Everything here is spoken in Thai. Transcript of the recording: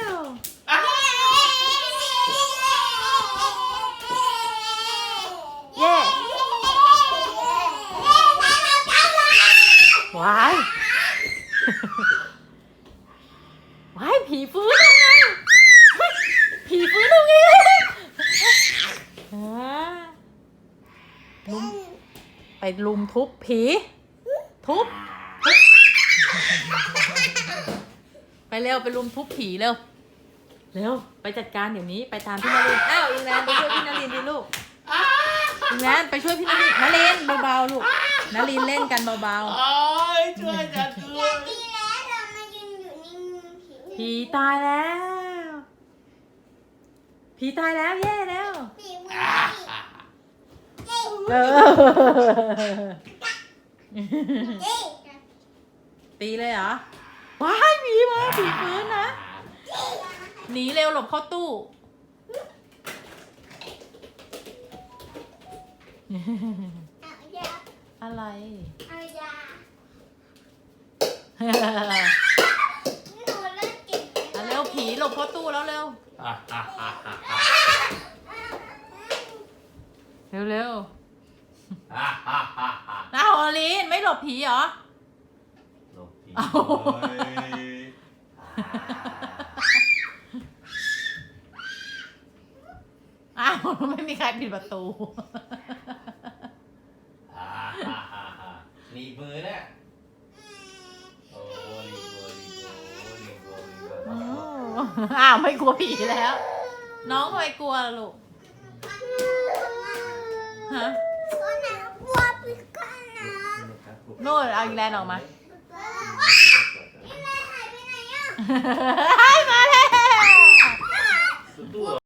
วเย่วายวายผีฟื้นทำไงเฮ้ผีฟื้นทำไงอ่าลุมไปลุมทุบผี ทุบทุบ ไปเร็วไปลุมทุบผีเร็ว เร็วไปจัดการเดี๋ยวนี้ไปตามพี่นารินอ้าวอิงแลนไปช่วยพี่นารินดิลูกอิงแลนไปช่วยพี่นารินนารินเบาๆลูกนารินเล่นกันเบาโอ้ยช่วยจัดด้อวยายกตีแล้วเรามายืนอยู่นิ่งๆๆผีตายแล้ว ผีตายแล้วแย่แล้ว ผีมืออ่าเออเอ๊ะตีเลยเหรอ ว้ายผีมาผีฟื้นนะหนีเร็วหลบเข้าตู้ เอายาอะไร เอายาอ่หนูเล่นเก่งะเร็วผีหลบเข้าตู้แล้วเร็ว อ่าอ่าอ่าอ่าอ่าเร็วเร็วอ่าอ่าอ่าอ่าๆอ้าวอลินไม่หลบผีเหรอ หลบผีเอา เลยอ่าอ้าวไม่มีใครปิดประตู อ่าอ่าอ่าอ่าหนีบมือเนี่ยโอ้หนีบมือหนีบมือหนีบมือหนีบมืออ้าวไม่กลัวผีแล้ว น้องทำไมกลัวล่ะลูกฮะก็หนาวกลัวพี่ก็หนาวโน่นเอาอีกแลนด์ออกมา 哈哈哈！嗨妈嘞！